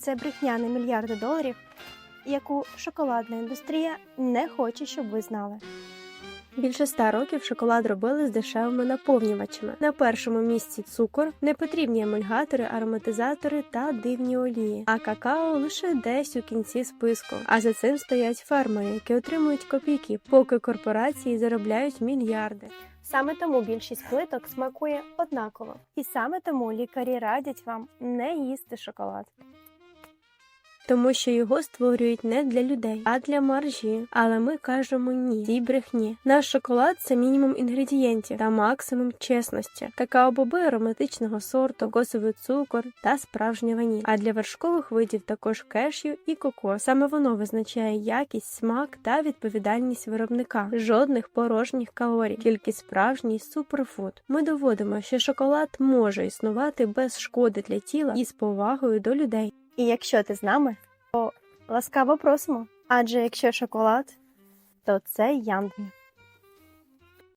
це брехня на мільярди доларів, яку шоколадна індустрія не хоче, щоб ви знали. Більше ста років шоколад робили з дешевими наповнювачами. На першому місці цукор, непотрібні емульгатори, ароматизатори та дивні олії. А какао лише десь у кінці списку. А за цим стоять фермери, які отримують копійки, поки корпорації заробляють мільярди. Саме тому більшість плиток смакує однаково, і саме тому лікарі радять вам не їсти шоколад. Тому що його створюють не для людей, а для маржі. Але ми кажемо ні цій брехні. Наш шоколад це мінімум інгредієнтів та максимум чесності. Какао-боби ароматичного сорту, кокосовий цукор та справжня ваніль. А для вершкових видів також кешю і кокос. Саме воно визначає якість, смак та відповідальність виробника. Жодних порожніх калорій, тільки справжній суперфуд. Ми доводимо, що шоколад може існувати без шкоди для тіла і з повагою до людей. І якщо ти з нами, то ласкаво просимо. Адже якщо шоколад, то це Яндві.